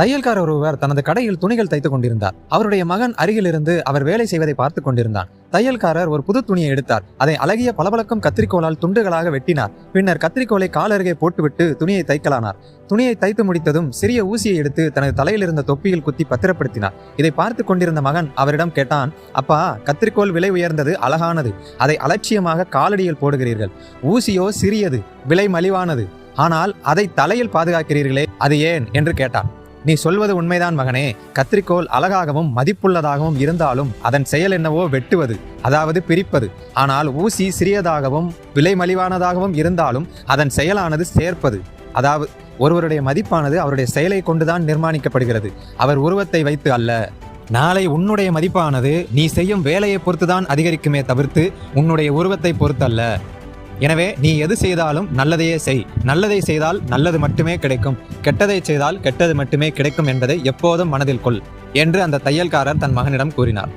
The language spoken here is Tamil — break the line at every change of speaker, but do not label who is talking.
தையல்காரர் ஒருவர் தனது கடையில் துணிகள் தைத்துக் கொண்டிருந்தார். அவருடைய மகன் அருகிலிருந்து அவர் வேலை செய்வதை பார்த்துக் கொண்டிருந்தான். தையல்காரர் ஒரு புது துணியை எடுத்தார். அதை அழகிய பளபளக்கும் கத்திரிக்கோலால் துண்டுகளாக வெட்டினார். பின்னர் கத்திரிக்கோலை கால் அருகே போட்டுவிட்டு துணியை தைக்கலானார். துணியை தைத்து முடித்ததும் சிறிய ஊசியை எடுத்து தனது தலையில் இருந்த தொப்பியில் குத்தி பத்திரப்படுத்தினார். இதை பார்த்து கொண்டிருந்த மகன் அவரிடம் கேட்டான் அப்பா கத்திரிக்கோள் விலை உயர்ந்தது அழகானது. அதை அலட்சியமாக காலடியில் போடுகிறீர்கள். ஊசியோ சிறியது விலை மலிவானது. ஆனால் அதை தலையில் பாதுகாக்கிறீர்களே அது ஏன்? என்று கேட்டான். நீ சொல்வது உண்மைதான் மகனே. கத்திரிக்கோள் அழகாகவும் மதிப்புள்ளதாகவும் இருந்தாலும் அதன் செயல் என்னவோ வெட்டுவது அதாவது பிரிப்பது. ஆனால் ஊசி சிறியதாகவும் விலை மலிவானதாகவும் இருந்தாலும் அதன் செயலானது சேர்ப்பது. அதாவது ஒருவருடைய மதிப்பானது அவருடைய செயலை கொண்டுதான் நிர்மாணிக்கப்படுகிறது. அவர் உருவத்தை வைத்து அல்ல. நாளை உன்னுடைய மதிப்பானது நீ செய்யும் வேலையை பொறுத்துதான் அதிகரிக்குமே தவிர்த்து உன்னுடைய உருவத்தை பொறுத்தல்ல. எனவே நீ எது செய்தாலும் நல்லதையே செய். நல்லதை செய்தால் நல்லது மட்டுமே கிடைக்கும். கெட்டதை செய்தால் கெட்டது மட்டுமே கிடைக்கும் என்பதை எப்போதும் மனதில் கொள் என்று அந்த தையல்காரர் தன் மகனிடம் கூறினார்.